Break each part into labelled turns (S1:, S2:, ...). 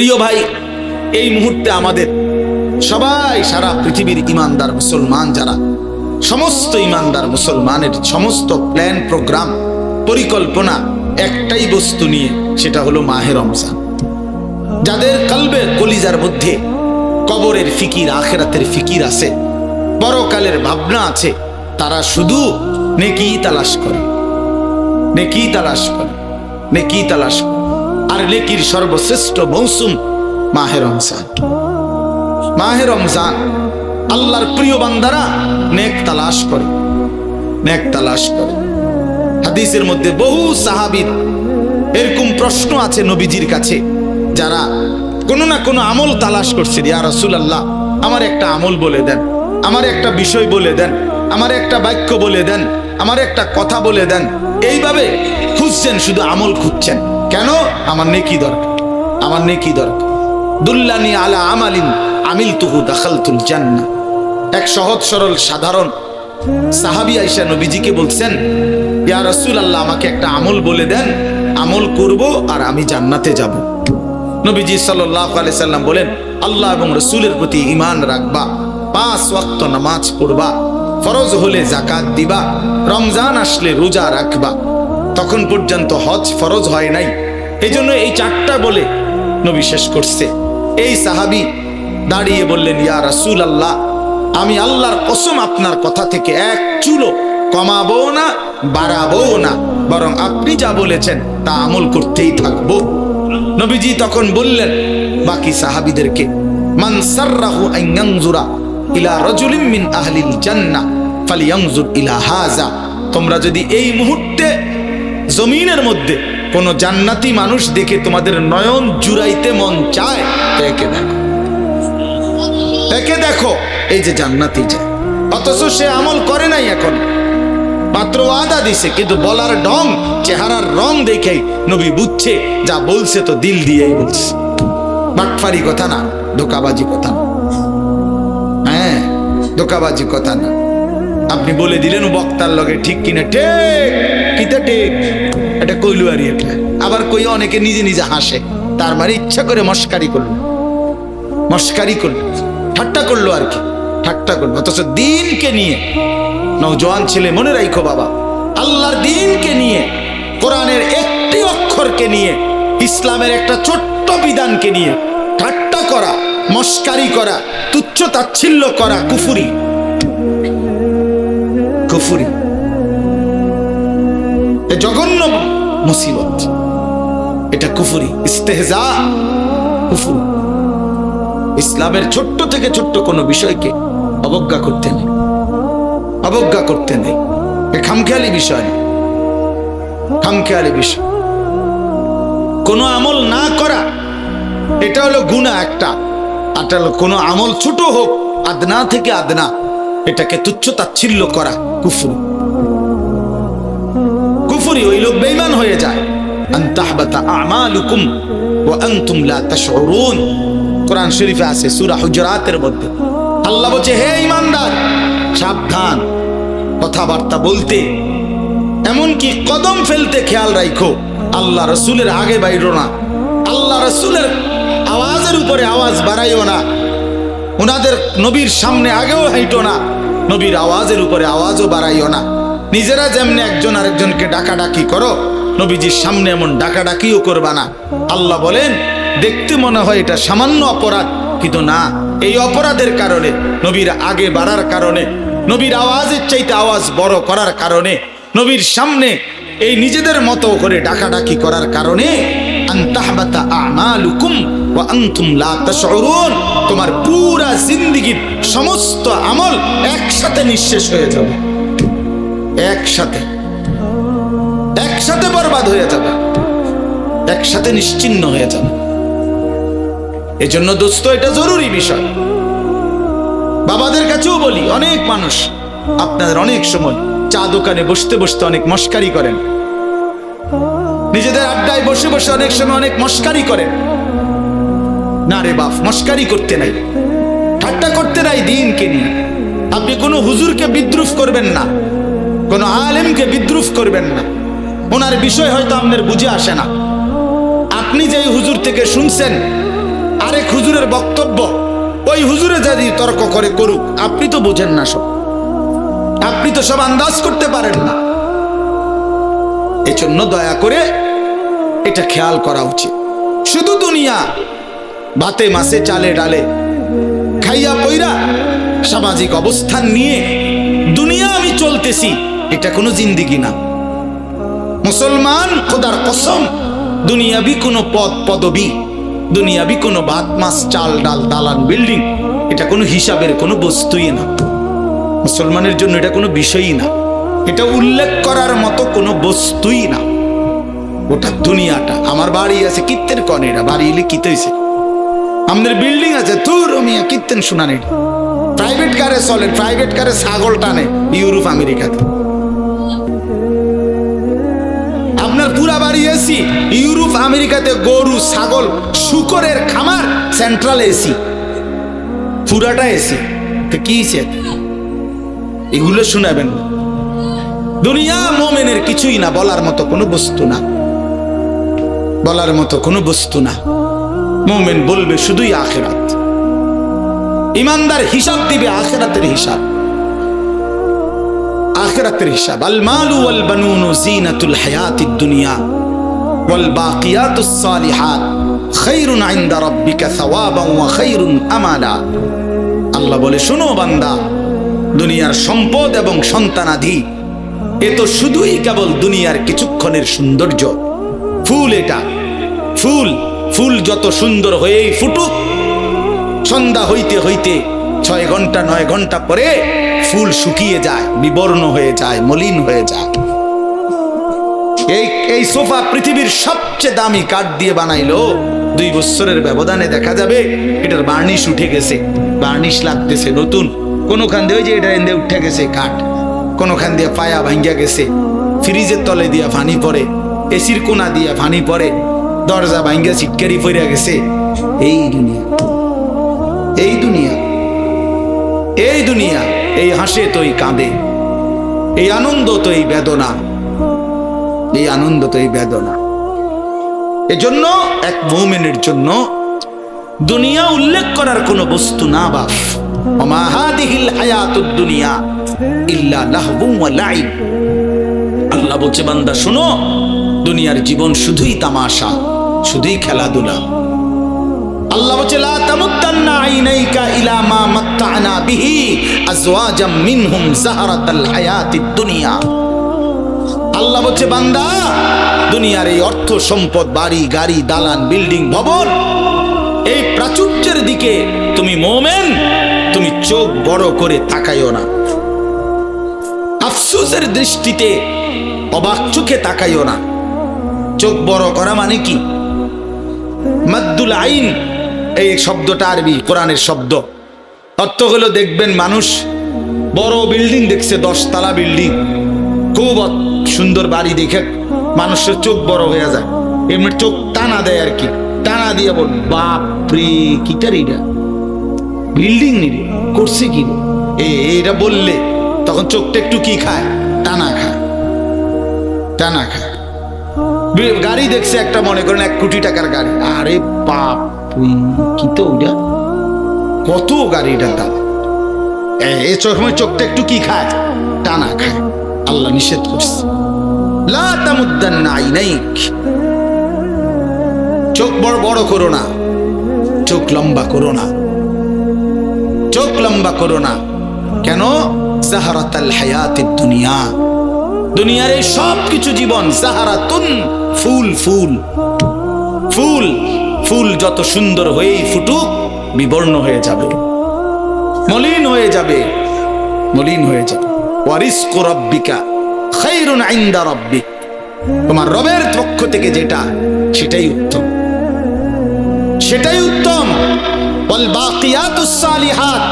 S1: প্রিয় ভাই, এই মুহূর্তে আমাদের সবাই, সারা পৃথিবীর ইমানদার মুসলমান যারা, সমস্ত ইমানদার মুসলমানের সমস্ত প্ল্যান প্রোগ্রাম পরিকল্পনা একটাই বস্তু নিয়ে, সেটা হলো মাহে রমজান। যাদের কলবের কলিজার মধ্যে কবরের ফিকির, আখেরাতের ফিকির আছে, পরকালের ভাবনা আছে, তারা শুধু নেকি তালাশ করে। নেকি তালাশ করে, নেকি তালাশ করে। নেকির সর্বশ্রেষ্ঠ মৌসুম মাহে রমজান। মাহে রমজান আল্লাহর প্রিয় বান্দারা নেক তালাশ করে, নেক তালাশ করে। হাদিসের মধ্যে বহু সাহাবীর এরকম প্রশ্ন আছে নবীজির কাছে, যারা কোনো না কোনো আমল তালাশ করছে, ইয়া রাসূলুল্লাহ, আমার একটা আমল বলে দেন, আমার একটা বিষয় বলে দেন, আমার একটা বাক্য বলে দেন, আমার একটা কথা বলে দেন। এইভাবে খুঁজছেন, শুধু আমল খুঁজছেন। কেন? আমার নেকি দরকার। আমার নেকি দরকার। দুল্লানি আলা আমালিন আমিল তুহু দাখালতুল জান্নাহ। এক সহজ সরল সাধারণ সাহাবি আইসা নবীজিকে বলছেন, ইয়া রাসূল আল্লাহ আমাকে একটা আমল বলে দেন। আমল করব আর আমি জান্নাতে যাব। নবীজি সাল্লাল্লাহু আলাইহি সাল্লাম বলেন, আল্লাহ এবং রসুলের প্রতি ঈমান রাখবা, পাঁচ ওয়াক্ত নামাজ পড়বা, ফরজ হলে জাকাত দিবা, রমজান আসলে রোজা রাখবা। তখন পর্যন্ত হজ ফরজ হয় নাই। এই জন্য এই চারটা বলে নবী শেষ করছে। এই সাহাবি দাঁড়িয়ে বললেন, ইয়া রাসূল আল্লাহ আমি আল্লাহর কসম আপনার কথা থেকে এক চুলো কমাবো না, বাড়াবো না, বরং আপনি যা বলেছেন তা আমল করতেই থাকব। নবীজি তখন বললেন, বাকি সাহাবিদেরকে ইলা ইলা তোমরা যদি এই মুহূর্তে জমিনের মধ্যে কোন জান্নাতি মানুষ দেখে তোমাদের নয়ন জুড়াইতে মন চায়? তো একে দেখো একে দেখো, এই যে জান্নাতি যায় অথচ সে আমল করে নাই এখন। মাত্র আদা দিছে, কিন্তু বলার ঢং, চেহারার রং দেখে নবী বুঝছে, যা বলছে তো দিল দিয়েই বলছে। বাটফারি কথা না, ধোকাবাজি কথা না। হ্যাঁ ধোকাবাজি কথা না। আপনি বলে দিলেন বক্তার লগে ঠিক কিনা? ঠিক, কিতা ঠিক? এটা কইলু আর এটা আবার কই অনেকে নিজে নিজে হাসে। তার মানে ইচ্ছা করে মস্কারি করল। মস্কারি করল। ঠাট্টা করল আর কি। ঠাট্টা করল। অথচ দিনকে নিয়ে নৌজওয়ান ছেলে, মনে রাখো বাবা, আল্লাহর দিনকে নিয়ে, কোরআনের একটি অক্ষরকে নিয়ে, ইসলামের একটা ছোট্ট বিধানকে নিয়ে, ঠাট্টা করা, মস্কারি করা, তুচ্ছ তাচ্ছিল্য করা, কুফুরি। কুফুরি। এ জঘন্য মুসিবত। এটা কুফুরি, ইস্তেহজা। কুফুর। ইসলামের ছোট্ট থেকে ছোট্ট কোনো বিষয়কে অবজ্ঞা করতে নেই। অবজ্ঞা করতে নেই। এ খামখেয়ালি বিষয় না। খামখেয়ালি বিষয়। কোনো আমল না করা, এটা হলো গুণা একটা। আর কোনো আমল ছোট হোক, আদনা থেকে আদনা। এটাকে তুচ্ছ তাচ্ছিল্য করা। কুফুরি। কুফুরি ওই লোক বেঈমান হয়ে যায়। আমালুকুম শরীফে আছে হুজরাতের আল্লাহ হে ঈমানদার, সাবধান। কথাবার্তা বলতে, এমনকি কদম ফেলতে খেয়াল আল্লাহ রসুলের আগে বাইরো না। আল্লাহ রসুলের আওয়াজের উপরে আওয়াজ বাড়াইও না। ওনাদের নবীর সামনে আগেও হাইটো না। নবীর আওয়াজের উপরে আওয়াজও বাড়াইও না। নিজেরা যেমনি একজন আরেকজনকে ডাকাডাকি করো, নবীজির সামনে এমন ডাকাডাকিও করবা না। আল্লাহ বলেন, দেখতে মনে হয় এটা সামান্য অপরাধ, কিন্তু না, এই অপরাধের কারণে, নবীর আগে বাড়ার কারণে, নবীর আওয়াজের চাইতে আওয়াজ বড় করার কারণে, নবীর সামনে এই নিজেদের মতো করে ডাকাডাকি করার কারণে তোমার পুরা জিন্দেগীর সমস্ত আমল একসাথে নিঃশেষ হয়ে যাবে। একসাথে। একসাথে বরবাদ হয়ে যাবে। একসাথে নিশ্চিন্ন হয়ে যাবে। এজন্য দোস্ত, এটা জরুরি বিষয়। বাবাদের কাছেও বলি, অনেক মানুষ আপনাদের অনেক সময় চা দোকানে বসতে বসতে অনেক মস্কারি করেন। নিজেদের আড্ডায় বসে বসে অনেক সময় অনেক মস্কারি করেন না রে বাপ, মস্কারি করতে নাই। ঠাট্টা করতে নাই দিনকে নিয়ে। আপনি কোনো হুজুরকে বিদ্রুপ করবেন না। কোনো আলেমকে বিদ্রুপ করবেন না। ওনার বিষয় হয়তো আপনার বুঝে আসে না। আপনি যেই হুজুর থেকে শুনছেন, আরেক হুজুরের বক্তব্য, ওই হুজুরে যদি তর্ক করে করুক, আপনি তো বোঝেন না সব। আপনি তো সব আন্দাজ করতে পারেন না। এজন্য দয়া করে এটা খেয়াল করা উচিত। শুধু দুনিয়া ভাতে মাসে চালে ডালে, খাইয়া পইরা সামাজিক অবস্থান নিয়ে দুনিয়া আমি চলতেছি, এটা কোনো জিন্দিগি না। মুসলমান, খোদার কসম, দুনিয়াবি কোনো পদ পদবি, দুনিয়াবি কোনো ভাত মাছ, চাল, ডাল, দালান, বিল্ডিং, এটা কোনো হিসাবের কোনো বস্তুই না। মুসলমানের জন্য এটা কোনো বিষয়ই না। এটা উল্লেখ করার মতো কোনো বস্তুই না। ওটা দুনিয়াটা। আমার বাড়ি আছে কিত্তের কন বাড়ি এলে কিতে হয়েছে আমাদের বিল্ডিং আছে তুর মিয়া কিত্তেন শুনানি। প্রাইভেট কারে চলে প্রাইভেট কারে ছাগল টানে ইউরোপ, আমেরিকাতে। আপনার পুরা বাড়ি এসি ইউরোপ, আমেরিকাতে গরু, ছাগল, শুকরের খামার সেন্ট্রাল এসি পুরাটা এসি তো কি এগুলো শোনাবেন। দুনিয়া মোমেনের কিছুই না, বলার মতো কোনো বস্তু না। বলার মতো কোনো বস্তু না। মোমেন বলবে শুধুই আখেরাত। ইমানদার হিসাব দিবে আখেরাতের হিসাব। আখেরাতের হিসাব। আল মালু ওয়াল বানুনু জিনাতুল হায়াতিদ দুনিয়া ওয়াল বাকিয়াতুস সালিহাত। খায়রুন ইনদা রাব্বিকা সাওয়াবান ওয়া খায়রুন আমালা। আল্লাহ বলে, শোনো বান্দা, দুনিয়ার সম্পদ এবং সন্তানাধি এ তো শুধুই কেবল দুনিয়ার কিছুক্ষণের সৌন্দর্য। ফুল এটা। ফুল ফুল যত সুন্দর হয়েই ফুটুক, সন্ধ্যা হইতে হইতে ছয় ঘণ্টা, নয় ঘণ্টা পরে ফুল শুকিয়ে যায়, বিবর্ণ হয়ে যায়, মলিন হয়ে যায়। এই এই সোফা পৃথিবীর সবচেয়ে দামি কাঠ দিয়ে বানাইলো, দুই বছরের ব্যবধানে দেখা যাবে এটার বার্নিশ উঠে গেছে, বার্নিশ লাগতেছে নতুন। কোনোখান দিয়ে ওই যে এটা এনে উঠে গেছে কাঠ, কোনোখান দিয়ে পায়া ভাঙ্গিয়া গেছে, ফ্রিজের তলে দিয়া ফানি পড়ে এসির কোনা দিয়া ফানি পড়ে দরজা ভাঙ্গিয়া সিটকারি পড়ে গেছে। এই দুনিয়া। এই দুনিয়া। এই দুনিয়া। এই হাসে তো এই কাঁদে। এই আনন্দ তো বেদনা। এই আনন্দ তো এই বেদনা। এজন্য, এক মৌমেনের জন্য দুনিয়া উল্লেখ করার কোনো বস্তু না বাপ। ওমা হাদিহিল হায়াতুদ দুনিয়া ইল্লা লাহবু ওয়া লাইব। আল্লাহ বলছে, বান্দা, শোনো দুনিয়ার জীবন শুধুই তামাশা, শুধুই খেলাধুলা। আল্লাহ বলছে, লা তামুদ্দান্না আইনাইকা ইলা মা মাত্তানা বিহি আজওয়াজাম মিনহুম জাহারাতাল হায়াতিদ দুনিয়া। আল্লাহ বলছে, বান্দা, দুনিয়ার এই অর্থ সম্পদ, বাড়ি, গাড়ি, দালান, বিল্ডিং, ভবন, এই প্রাচুর্যের দিকে তুমি মোমেন, তুমি চোখ বড় করে তাকাইও না। আফসোসের দৃষ্টিতে অবাক চোখে তাকাইও না। চোখ বড় করা মানে কি? মাদ্দুল আইন, এই শব্দটা আরবি, কোরআনের শব্দ। অর্থ হলো দেখবেন মানুষ বড় বিল্ডিং দেখছে, দশতলা বিল্ডিং। খুব সুন্দর বাড়ি দেখে মানুষের চোখ বড় হয়ে যায়। এমনি চোখ টানা দেয় আর কি। টানা দিয়ে বল, বাপ রে কিটার এটা? বিল্ডিং নিরে করছে কি রে? এ এটা বললে তখন চোখটা একটু কি খায়? টানা খায়। টানা খায়। গাড়ি দেখছে একটা, মনে করেন এক কোটি টাকার গাড়ি। আরে বাপ কি তো ওইটা? কত গাড়িটার দাম? এ- সময় চোখটা একটু কি খায়? টানা খায়। আল্লাহ নিষেধ করছে। চোখ বড় বড় করো না। চোখ লম্বা করো না। চোখ লম্বা করো না। কেন? জাহারাতাল হায়াতিদ দুনিয়া। দুনিয়ার এই সব কিছু জীবন জাহারাতুন ফুল ফুল। ফুল ফুল যত সুন্দর হয়েই ফুটুক, বিবর্ণ হয়ে যাবে। মলিন হয়ে যাবে, মলিন হয়ে যাবে। ওয়ারিস্কু রব্বিকা খাইরুন আইন্দা রব্বিক। তোমার রবের পক্ষ থেকে যেটা, সেটাই উত্তম। সেটাই উত্তম। সালিহাত,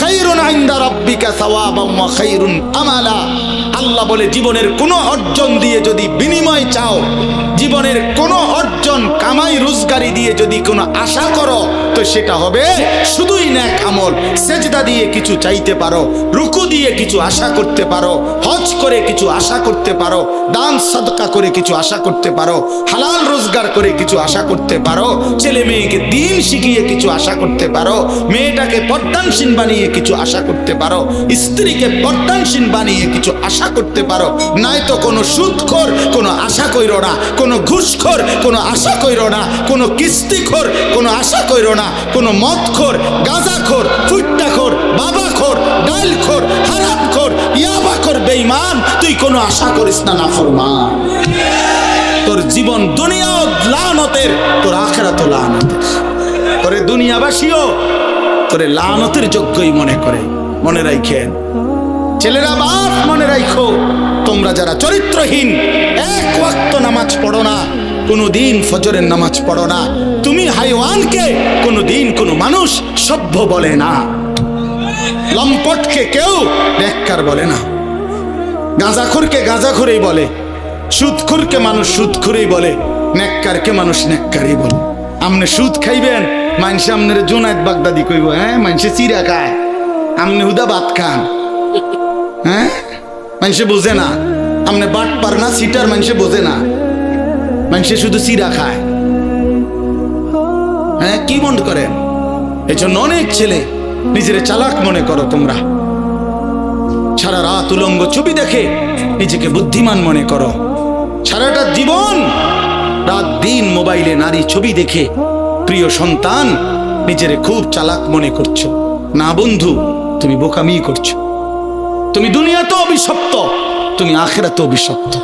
S1: খাইরুন ইনদা রাব্বিকা সাওয়াবান ওয়া খাইরুন আমালা। আল্লাহ বলে জীবনের কোনো অর্জন দিয়ে যদি বিনিময় চাও, জীবনের কোনো অর্জন, কামাই, রোজগারি দিয়ে যদি কোনো আশা করো, তো সেটা হবে শুধুই ন্যাক আমল। সেজদা দিয়ে কিছু চাইতে পারো, রুকু দিয়ে কিছু আশা করতে পারো, হজ করে কিছু আশা করতে পারো, দান, সদকা করে কিছু আশা করতে পারো, হালাল রোজগার করে কিছু আশা করতে পারো, ছেলে মেয়েকে দিন শিখিয়ে কিছু আশা করতে পারো, মেয়েটাকে পর্দানসীন বানিয়ে কিছু আশা করতে পারো, স্ত্রীকে পর্দানসীন বানিয়ে কিছু আশা করতে পারো। নাই তো কোনো সুদখোর, কোনো আশা কইরো না, কোনো ঘুষখোর, কোনো আশা কইরো না, কোনো কিস্তিখোর, কোনো আশা কইরো না, কোনো মদখোর, গাঁজাখোর, ফুট্টাখোর, বাবাখোর, ডালখোর, হারামখোর, ইয়াবাখোর বেইমান তুই কোনো আশা করিস না, নাফরমান। তোর জীবন দুনিয়াও লানতের, তোর আখেরাত লানতের। তোরে দুনিয়াবাসীও তোরে লানতের যোগ্যই মনে করে। মনে রাখেন ছেলেরা বাপ মনে রাখো তোমরা যারা চরিত্রহীন, এক ওয়াক্ত নামাজ পড়ো না কোনো দিন ফজরের নামাজ পড়ো না। তুমি হাইওয়ানকে কোনো দিন কোনো মানুষ সভ্য বলে না। লম্পটকে কেউ বেকার বলে না। গাঁজাখুরকে গাঁজাখুরেই বলে, সুদখুরকে মানুষ সুদখুরেই বলে নেককারকে মানুষ নেককারই বলে। আমনে সুদ খাইবেন মানুষে আমনের জোনায়ত বাগদাদি কইব হ্যাঁ মানুষে চিরা খায়, আমনে হুদা ভাত খান। হ্যাঁ? মানুষে বোঝে না। আমনে বাট পার না, সিটার মানুষে বোঝে না। মানুষে শুধু চিরা খায়। হ্যাঁ কি মন করেন এই জন্য অনেক ছেলে নিজের চালাক মনে করো তোমরা। সারা রাত উলঙ্গ ছবি দেখে নিজেকে বুদ্ধিমান মনে করো। সারাটা জীবন, রাত দিন মোবাইলে নারী ছবি দেখে প্রিয় সন্তান নিজের খুব চালাক মনে করছ। না বন্ধু, তুমি বোকামি করছ। তুমি দুনিয়াতে অভিশপ্ত, তুমি আখেরাতে অভিশপ্ত।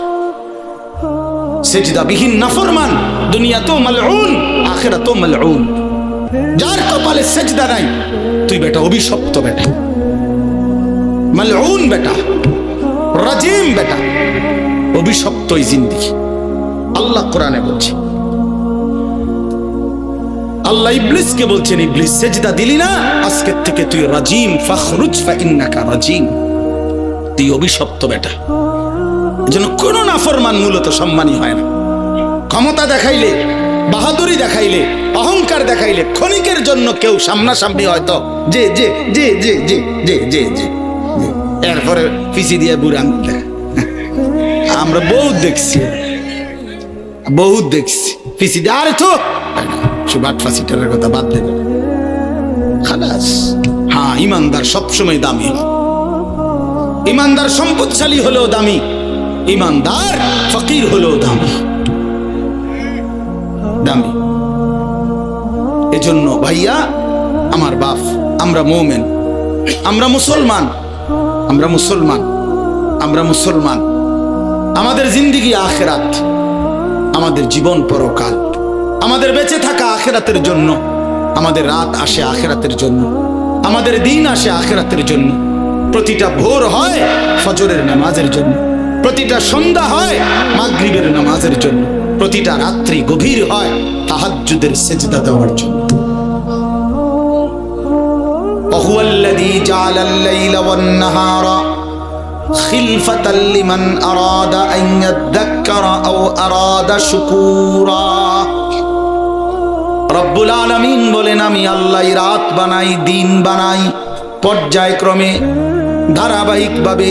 S1: সেজদা বিহীন নাফরমান দুনিয়াতেও মালউন, আখেরাতেও মালউন। যার কপালে সেজদা নাই, তুই বেটা অভিশপ্ত বেটা। মালউন বেটা, রাজিম বেটা জিন্দিগি। আল্লাহ কোরআনে বলছে, আল্লাহ ইবলিসকে বলছেন, ইবলিস সেজদা দিলি না, আজকের থেকে তুই রাজিম, ফাখরুজ ফা ইন্নাকা রাজিম। তুই অভিশপ্ত বেটা। যেন কোনো নাফরমান মূলত সম্মানী হয় না। ক্ষমতা দেখাইলে, বাহাদুরি দেখাইলে, অহংকার দেখাইলে ক্ষণিকের জন্য কেউ সামনাসামনি হয়তো যে যে যে যে যে যে যে যে। এরপরে পিছি দিয়ে বুড়ান আমরা বহুত দেখছি। বহুত দেখছি। দিয়ে আরে তো সুবাট কথা বাদ দেবে খালাস। হ্যাঁ ইমানদার সবসময় দামি। হয় ইমানদার সম্পদশালী হলেও দামি, ইমানদার ফকির হলেও দামি। দামি। এজন্য ভাইয়া, আমার বাপ, আমরা মোমেন, আমরা মুসলমান আমরা মুসলমান আমরা মুসলমান। আমাদের জিন্দিগি আখেরাত, আমাদের জীবন পরকাল। আমাদের বেঁচে থাকা আখেরাতের জন্য, আমাদের রাত আসে আখেরাতের জন্য, আমাদের দিন আসে আখেরাতের জন্য। প্রতিটা ভোর হয় ফজরের নামাজের জন্য প্রতিটা সন্ধ্যা হয় মাগরিবের নামাজের জন্য প্রতিটা রাত্রি গভীর হয় তাহাজ্জুদের সেজদা দেওয়ার জন্য وهو الذي جعل الليل والنهار خلفة لمن أراد أن يذكر أو أراد شكورا রব্বুল আলমিন বলেন আমি আল্লাহ রাত বানাই দিন বানাই পর্যায়ক্রমে ধারাবাহিকভাবে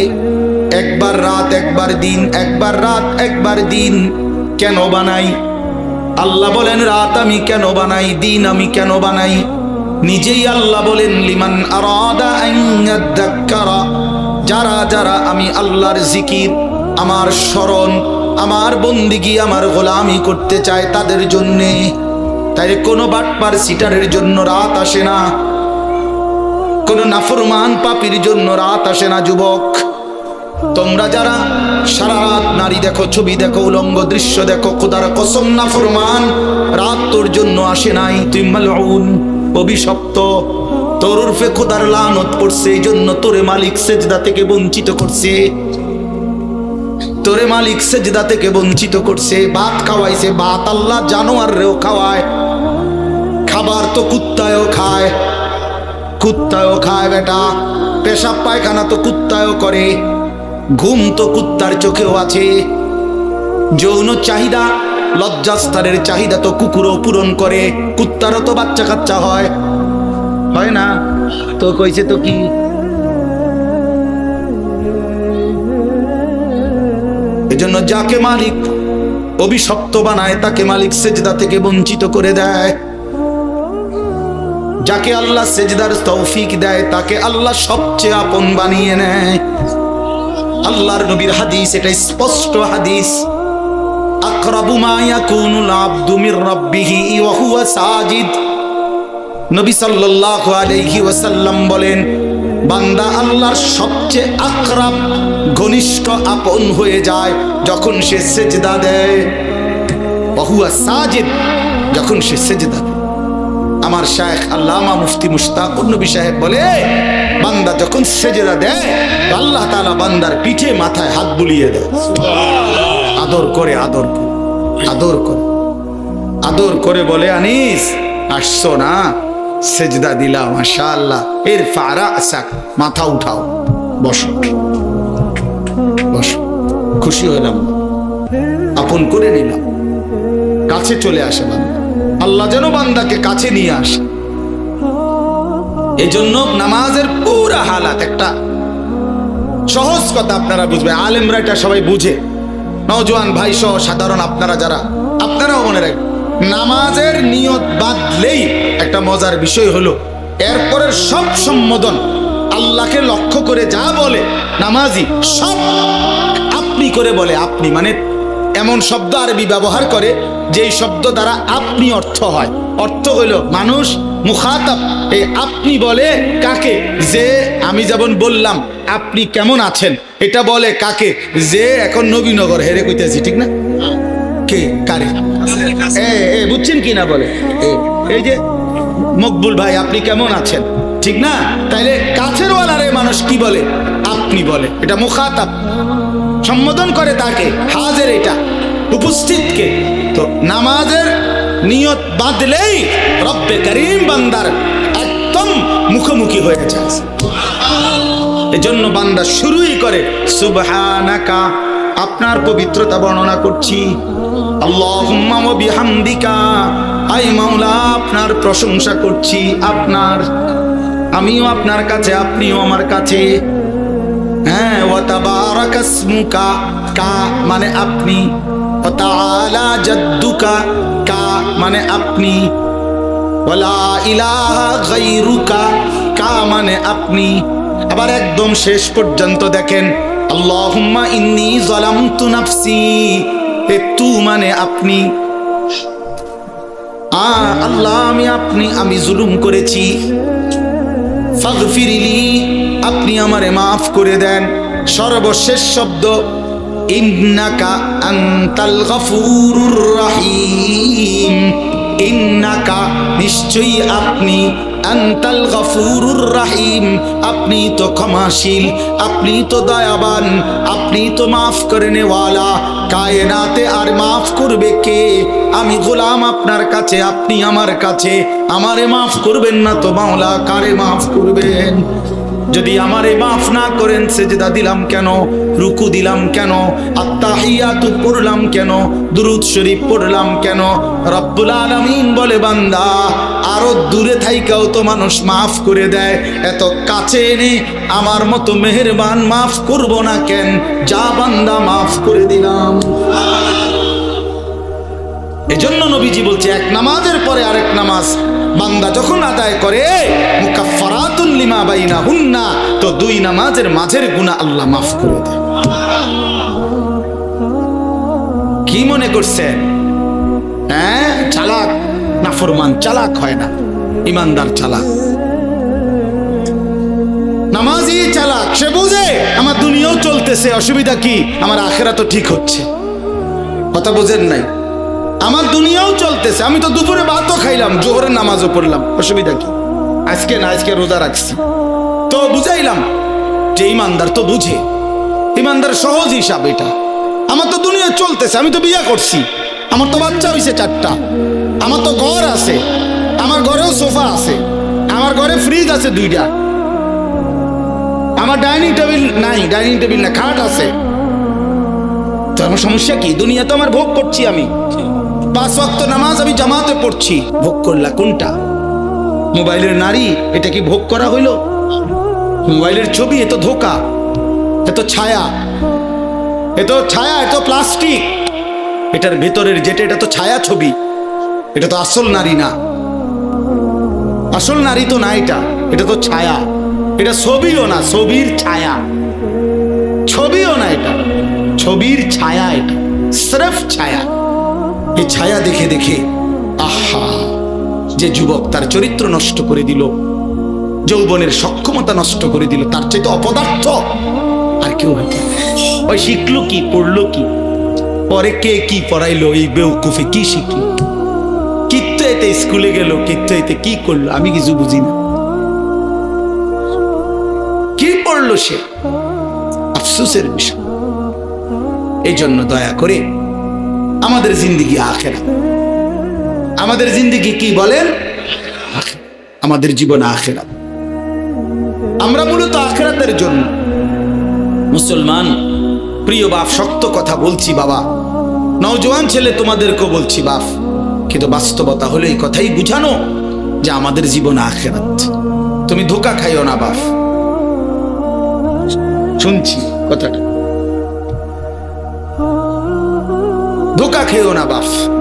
S1: একবার রাত, একবার দিন, একবার রাত, একবার দিন কেন বানাই? আল্লাহ বলেন, রাত আমি কেন বানাই, দিন আমি কেন বানাই? নিজেই আল্লাহ বলেন, লিমান যারা যারা আমি আল্লাহর জিকির, আমার স্মরণ, আমার বন্দিগি, আমার গোলামি করতে চায় তাদের জন্যে। তাই কোনো বাটপার সিটারের জন্য রাত আসে না। কোনো নাফরমান পাপির জন্য রাত আসে না, যুবক। তোমরা যারা সারা রাত নারী দেখো, ছবি দেখো, উলঙ্গ দৃশ্য দেখো, খোদার কসম নাফরমান, রাত তোর জন্য আসে নাই, তুই মালউন, অভিশপ্ত। তোর উর্ফে খোদার লানত পড়ছে, এই জন্য তোরে মালিক সেজদা থেকে বঞ্চিত করছে। তোরে মালিক সেজদা থেকে বঞ্চিত করছে, ভাত খাওয়াইছে, ভাত আল্লাহ জানোয়ার রেও খাওয়ায়, খাবার তো কুত্তায়ও খায়। কুত্তায়ও খায় বেটা। পেশাব পায়খানা তো কুত্তায়ও করে। ঘুম তো কুত্তার চোখেও আছে। যৌন চাহিদা লজ্জাস্তরের চাহিদা তো কুকুরও পূরণ করে। কুত্তারও তো বাচ্চা কাচ্চা হয়। হয় না? তো কইছে তো কি? এজন্য যাকে মালিক অভিশপ্ত বানায়, তাকে মালিক সেজদা থেকে বঞ্চিত করে দেয়। যাকে আল্লাহ সেজদার তৌফিক দেয়, তাকে আল্লাহ সবচেয়ে আপন বানিয়ে নেয়। আল্লাহর নবীর হাদিস এটা স্পষ্ট হাদিস। আকরাবু মা ইয়াকুনুল আবদু মির রাব্বিহি ওয়া হুয়া সাজিদ। নবী সাল্লাল্লাহু আলাইহি ওয়াসাল্লাম বলেন, বান্দা আল্লাহর সবচেয়ে আকরাব, ঘনিষ্ঠ আপন হয়ে যায় যখন সে সেজদা দেয়। ওয়া হুয়া সাজিদ, যখন সে সেজদা আমার শায়েখ আল্লামা মুফতি মুশতাকুর নবী সাহেব বলে, বান্দা যখন সেজদা দেয় আল্লাহ তাআলা বান্দার পিঠে মাথায় হাত বুলিয়ে দেয়। আদর করে আদর করে আদর করে। আদর করে বলে, আনিস, আসছো না? সেজদা দিলাম মাশা আল্লাহ এর ফারা আসাক, মাথা উঠাও। বসো। বসো। খুশি হইলাম। আপন করে নিলাম। কাছে চলে আসে আল্লাহ যেন বান্দাকে কাছে নিয়ে আসে। এজন্য নামাজের পুরা হালাত একটা সহজ কথা আপনারা বুঝবে। আলেমরা এটা সবাই বুঝে। নওজোয়ান ভাই সহ সাধারণ আপনারা যারা, আপনারাও মনে রাখবেন, নামাজের নিয়ত বাদলেই একটা মজার বিষয় হলো, এরপরের সব সম্বোধন আল্লাহকে লক্ষ্য করে যা বলে নামাজি, সব আপনি করে বলে, আপনি মানে এমন শব্দ আরবি ব্যবহার করে, যেই শব্দ দ্বারা আপনি অর্থ হয়। অর্থ হইল মানুষ, মুখাতাব। এই আপনি বলে কাকে? যে আমি যেমন বললাম, আপনি কেমন আছেন? এটা বলে কাকে? যে এখন নবীনগর, হেরে কইতেছি, ঠিক না? কে? কারে? এ বুঝছেন কি না বলে? এই যে, মকবুল ভাই, আপনি কেমন আছেন? ঠিক না? তাইলে কাছের ওয়ালারে মানুষ কি বলে? আপনি বলে। এটা মুখাতাব। সম্বোধন করে তাকে, হাজের এটা, উপস্থিতকে। তো নামাজের নিয়ত বাঁধলেই রব্বে করিম বান্দার একদম মুখোমুখি হয়ে যায় এজন্য বান্দা শুরুই করে, সুবহানাকা, আপনার পবিত্রতা বর্ণনা করছি। বিহামদিকা, আই মাওলা, আপনার প্রশংসা করছি, আপনার, আমিও আপনার কাছে, আপনিও আমার কাছে। হ্যাঁ ওয়া মানে আপনি মানে আপনি মানে আপনি। আবার একদম শেষ পর্যন্ত দেখেন তু মানে আপনি। আ আল্লাহ, আমি আপনি, আমি জুলুম করেছি। ফাগফিরিলি, আপনি আমারে মাফ করে দেন। সর্বশেষ শব্দ, ইন্নাকা আনতাল গফুরুর রহিম। ইন্নাকা, নিশ্চয়ই আপনি আনতাল গফুরুর রহিম। আপনি তো ক্ষমাশীল, আপনি তো দয়াবান, আপনি তো মাফ করে নেওয়ালা। কায়নাতে আর মাফ করবে কে? আমি গোলাম আপনার কাছে, আপনি আমার কাছে। আমারে মাফ করবেন না তো মাওলা, কারে মাফ করবেন? যদি আমারে মাফ না করেন, সেজদা দিলাম কেন? রুকু দিলাম কেন? আত্তাহিয়াতু পড়লাম কেন? দুরুদ শরীফ পড়লাম কেন? রব্বুল আলামিন বলে, বান্দা, আরও দূরে থাইকাও তো মানুষ মাফ করে দেয়। এত কাছে এনে আমার মতো মেহেরবান মাফ করব না কেন? যা বান্দা, মাফ করে দিলাম। এজন্য নবীজি বলছে, এক নামাজের পরে আরেক নামাজ। বান্দা যখন আদায় করে মুকাফফারাতুল লিমা বাইনা হুন্না তো দুই নামাজের মাঝের গুনাহ আল্লাহ মাফ করে কি মনে করছেন হ্যাঁ চালাক? চালাক হয় না। ইমানদার চালাক। চালাক, সে বুঝে আমার দুনিয়াও চলতেছে, অসুবিধা কি? আমার আখেরা তো ঠিক হচ্ছে। কথা বোঝেন নাই? আমার দুনিয়াও চলতেছে, আমি তো দুপুরে ভাতও খাইলাম, জোহরের নামাজও পড়লাম, অসুবিধা কি? আজকে না, আজকে রোজা রাখছি। তো বুঝাইলাম যে ইমানদার তো বুঝে। ইমানদার সহজ হিসাব এটা। আমার তো দুনিয়া চলতেছে, আমি তো বিয়ে করছি। আমার তো বাচ্চা হয়েছে চারটা। আমার তো ঘর আছে। আমার ঘরেও সোফা আছে। আমার ঘরে ফ্রিজ আছে দুইটা। আমার ডাইনিং টেবিল নাই, ডাইনিং টেবিল না, খাট আছে। তো আমার সমস্যা কি? দুনিয়া তো আমার ভোগ করছি আমি। পাঁচ ওয়াক্ত নামাজ আমি জামাতে পড়ছি। ভোগ করলা কোনটা? মোবাইলের নারী, এটা কি ভোগ করা হইল? মোবাইলের ছবি এত ধোকা, এ তো ছায়া, এ তো ছায়া এত প্লাস্টিক। এটার ভেতরের যেটা, এটা তো ছায়া ছবি, এটা তো আসল নারী না। আসল নারী তো না এটা এটা তো ছায়া। এটা ছবিও না, ছবির ছায়া। ছবিও না এটা, ছবির ছায়া এটা, স্রেফ ছায়া। এই ছায়া দেখে দেখে, আহা। যে যুবক তার চরিত্র নষ্ট করে দিল, যৌবনের সক্ষমতা নষ্ট করে দিল, তার চাইতে অপদার্থ আর কেউ হয়তো ওই শিখলো কি, পড়ল কি? পরে কে কি পড়াইলো, এই বেউকুফে কি শিখলো? কিত্ত এতে স্কুলে গেল কিত্ত কি করল, আমি কিছু বুঝি না। কি পড়ল সে? আফসোসের বিষয়। এই জন্য দয়া করে আমাদের জিন্দিগি আখেরা আমাদের জিন্দিগি কি বলেন? আমাদের জীবন আখেরাত। আমরা মূলত আখেরাতের জন্য। মুসলমান, প্রিয় বাপ, শক্ত কথা বলছি বাবা। নওজোয়ান ছেলে, তোমাদেরকেও বলছি বাপ। কিন্তু বাস্তবতা হলো এই কথাই বুঝানো যে আমাদের জীবন আখেরাত। তুমি ধোকা খাইও না বাপ। শুনছি কথাটা। ধোকা খেও না বাপ।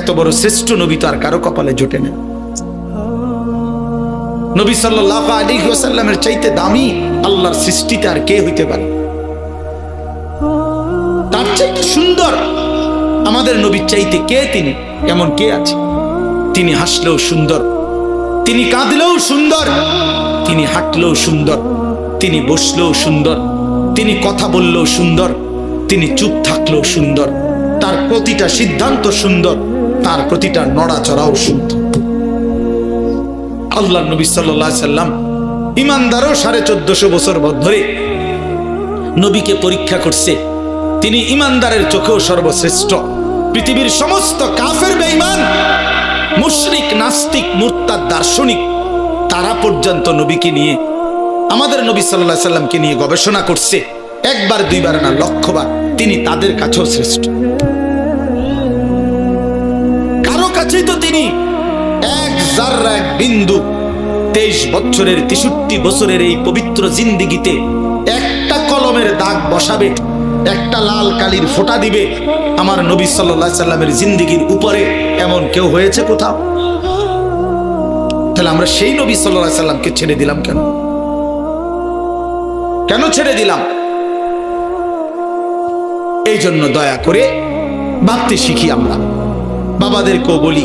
S1: এত বড় শ্রেষ্ঠ নবী তো আর কারও কপালে জোটে না। নবী সাল্লাহ আলী ওসাল্লামের চাইতে দামি আল্লাহর সৃষ্টিতে আর কে হইতে পারে? তার চাইতে সুন্দর আমাদের নবীর চাইতে কে তিনি? এমন কে আছে? তিনি হাসলেও সুন্দর, তিনি কাঁদলেও সুন্দর, তিনি হাঁটলেও সুন্দর, তিনি বসলেও সুন্দর, তিনি কথা বললেও সুন্দর, তিনি চুপ থাকলেও সুন্দর, তার প্রতিটা সিদ্ধান্ত সুন্দর। তার প্রতিটা নড়াচড়াও সুন্দর আল্লাহ নবী সাল্লাম ইমানদারও সাড়ে চোদ্দশো বছর ধরে নবীকে পরীক্ষা করছে। তিনি ইমানদারের চোখেও সর্বশ্রেষ্ঠ। পৃথিবীর সমস্ত কাফের বেঈমান, মুশরিক, নাস্তিক, মুরতাদ, দার্শনিক, তারা পর্যন্ত নবীকে নিয়ে, আমাদের নবী সাল্লাহ সাল্লামকে নিয়ে গবেষণা করছে। একবার, দুইবার না লক্ষবার তিনি তাদের কাছেও শ্রেষ্ঠ। জাররা এক বিন্দু। তেইশ বছরের তেষট্টি বছরের এই পবিত্র জিন্দিগিতে একটা কলমের দাগ বসাবে, একটা লাল কালির ফোঁটা দিবে আমার নবী সাল্লাহ সাল্লামের জিন্দিগির উপরে। এমন কেউ হয়েছে কোথাও? তাহলে আমরা সেই নবী সাল্লাহ সাল্লামকে ছেড়ে দিলাম কেন? কেন ছেড়ে দিলাম? এই জন্য দয়া করে ভাবতে শিখি আমরা। বাবাদেরকেও বলি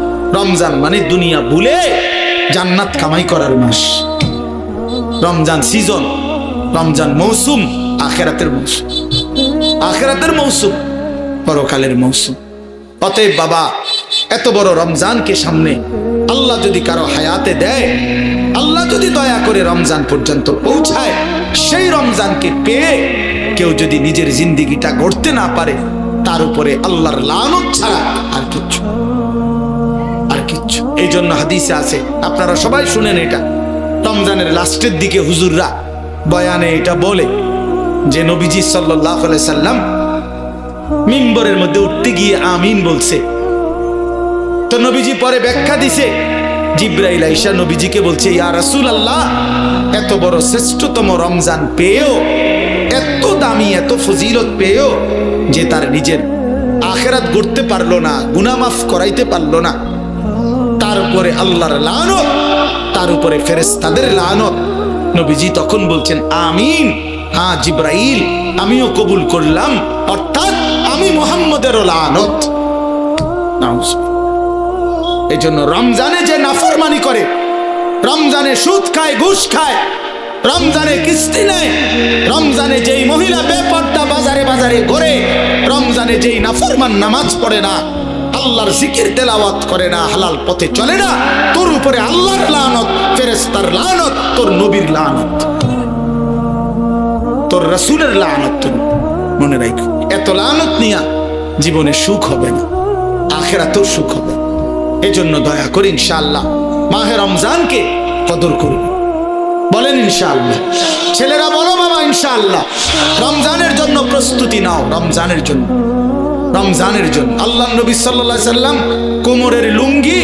S1: রমজান মানে দুনিয়া ভুলে জান্নাত কামাই করার মাস। রমজান সিজন রমজান মৌসুম, আখেরাতের মৌসুম। আখেরাতের মৌসুম, পরকালের মৌসুম। অতএব বাবা, এত বড় রমজানকে সামনে আল্লাহ যদি কারও হায়াতে দেয়, আল্লাহ যদি দয়া করে রমজান পর্যন্ত পৌঁছায়, সেই রমজানকে পেয়ে কেউ যদি নিজের জিন্দিগিটা গড়তে না পারে, তার উপরে আল্লাহর লানত ছাড়া আর কিচ্ছু। এই জন্য হাদিসে আছে, আপনারা সবাই শুনেন এটা। রমজানের লাস্টের দিকে হুজুররা বয়ানে এটা বলে যে নবীজি সাল্লাহ সাল্লাম মিম্বরের মধ্যে উঠতে গিয়ে আমিন বলছে। তো নবীজি পরে ব্যাখ্যা দিছে, জিব্রাইল আইসা নবীজিকে বলছে, ইয়া রাসূল আল্লাহ এত বড় শ্রেষ্ঠতম রমজান পেয়েও, এত দামি, এত ফজিলত পেয়েও যে তার নিজের আখেরাত গড়তে পারল না গুনামাফ করাইতে পারল না। তার উপরে আল্লাহর লানত, তার উপরে ফেরেস্তাদের লানত। নবীজি তখন বলছেন, আমিন হ্যাঁ জিব্রাইল, আমিও কবুল করলাম, অর্থাৎ আমি মোহাম্মদেরও লানত। এই জন্য রমজানে যে নাফরমানি করে, রমজানে সুদ খায়, ঘুষ খায়, রমজানে কিস্তি নেয়, রমজানে যেই মহিলা বেপর্দা বাজারে বাজারে ঘোরে, রমজানে যেই নাফরমান নামাজ পড়ে না আল্লাহর জিকির তেলাওয়াত করে না, হালাল পথে চলে না। তোর উপরে আল্লাহর লানত ফেরেস্তার লানত, তোর নবীর লানত। তোর রসুলের লানত মনে রাখ, এত লানত নিয়া জীবনে সুখ হবে না আখেরা তোর সুখ হবে। এই জন্য দয়া করে ইনশাআল্লাহ মাহে রমজানকে কদর করবে বলেন ইনশাআল্লাহ। ছেলেরা বলো বাবা, ইনশাআল্লাহ। রমজানের জন্য প্রস্তুতি নাও, রমজানের জন্য। রমজানের জন্য। আল্লাহ নবী সাল্লাহ সাল্লাম কোমরের লুঙ্গি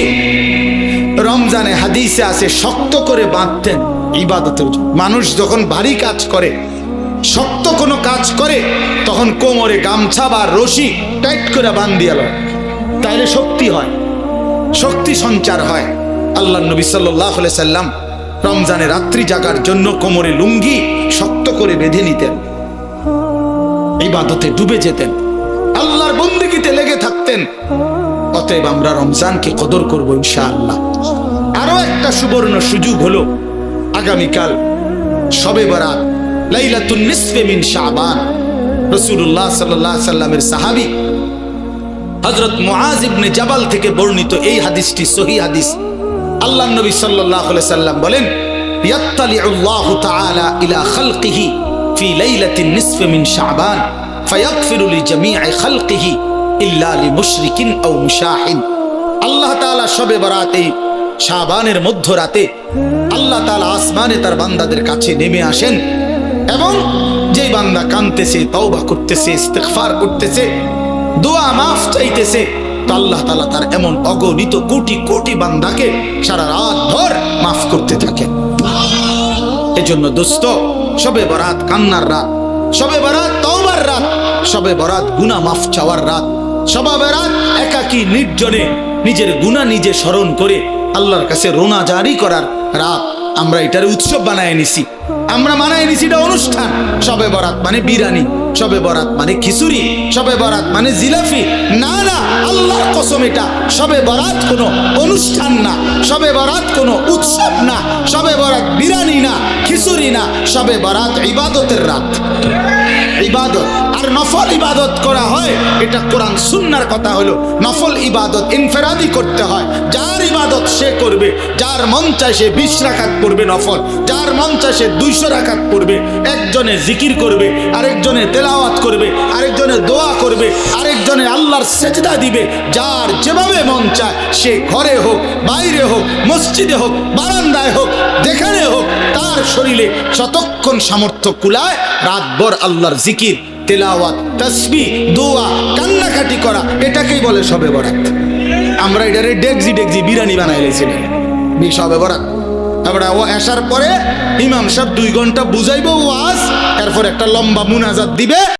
S1: রমজানে হাদিসে আছে, শক্ত করে বাঁধতেন ইবাদতের জন্য। মানুষ যখন ভারী কাজ করে, শক্ত কোনো কাজ করে, তখন কোমরে গামছা বা রশি টাইট করে বান্ধিয়ে লয়। তাইলে শক্তি হয়, শক্তি সঞ্চার হয়। আল্লাহ নবী সাল্লাহ সাল্লাম রমজানে রাত্রি জাগার জন্য কোমরে লুঙ্গি শক্ত করে বেঁধে নিতেন। ইবাদতে ডুবে যেতেন। থাকতেন অতএব আমরা রমজানকে কদর করব ইনশাআল্লাহ। আরও একটা সুবর্ণ সুযোগ হলো আগামীকাল সবে বরাত, লাইলাতুন নিসফে মিন শাবান। রাসূলুল্লাহ সাল্লাল্লাহু সাল্লামের সাহাবী হযরত মুআজ ইবনে জাবাল থেকে বর্ণিত এই হাদিসটি সহি হাদিস। আল্লাহ নবী সাল্লাল্লাহু আলাইহি সাল্লাম বলেন, ইয়াত্তালিউল্লাহু তাআলা ইলা খালকিহি ফি লাইলাতিন নিসফি মিন শাবান, ফায়াগফিরু লিজামিই খালকিহি। ইল্লা লিমুশরিকিন আও মুশাহিন আল্লাহ তাআলা শবে বরাতে মধ্যরাতে আল্লাহ তাআলা আসমানে তার বান্দাদের কাছে নেমে আসেন এবং যেই বান্দা কানতেছে তওবা করতেছে, ইস্তেগফার করতেছে, দোয়া মাফ চাইতেছে, তো আল্লাহ তালা তার এমন অগণিত কোটি কোটি বান্দাকে সারা রাত ভর মাফ করতে থাকে এজন্য দোস্ত, সবে বরাত কান্নার রাত, সবে বরাত তওবার রাত, সবে বরাত গুনা মাফ চাওয়ার রাত সবে বরাত একাকী নির্জনে নিজের গুণা নিজে স্মরণ করে আল্লাহর কাছে রোনা জারি করার রাত আমরা এটার উৎসব বানায় নিছি। আমরা মানায় নিছি এটা অনুষ্ঠান। সবে বরাত মানে বিরানি, সবে বরাত মানে খিচুড়ি, সবে বরাত মানে জিলাফি। না না, আল্লাহর কসম এটা। সবে বরাত কোনো অনুষ্ঠান না, সবে বরাত কোনো উৎসব না, সবে বরাত বিরানি না, খিচুড়ি না, সবে বরাত ইবাদতের রাত। ইবাদত। আর নফল ইবাদত করা হয়, এটা কোরআন সুন্নার কথা হলো। নফল ইবাদত ইনফেরাদি করতে হয়। যার ইবাদত সে করবে, যার মন চায় সে বিশ রাখাত পড়বে নফল, যার মন চায় সে দুইশো রাখাত পড়বে। একজনে জিকির করবে, আরেকজনে তেলাওয়াত করবে, আরেকজনে দোয়া করবে, আরেকজনে আল্লাহর সেজদা দিবে। যার যেভাবে মন চায়, সে ঘরে হোক, বাইরে হোক, মসজিদে হোক, বারান্দায় হোক, যেখানে হোক, তার শরীরে যতক্ষণ সামর্থ্য কুলায়, রাতভর আল্লাহর জিকির। তেলাওয়াত, তসবি, দোয়া, কান্নাকাটি করা, এটাকেই বলে সবে বরাত। আমরা এটারে ডেকজি ডেকজি বিরিয়ানি বানাই লেছিলাম সবে বরাত? তারপরে ও আসার পরে ইমাম সাহেব দুই ঘণ্টা বুঝাইবো ওয়াজ, এরপর একটা লম্বা মুনাজাত দিবে।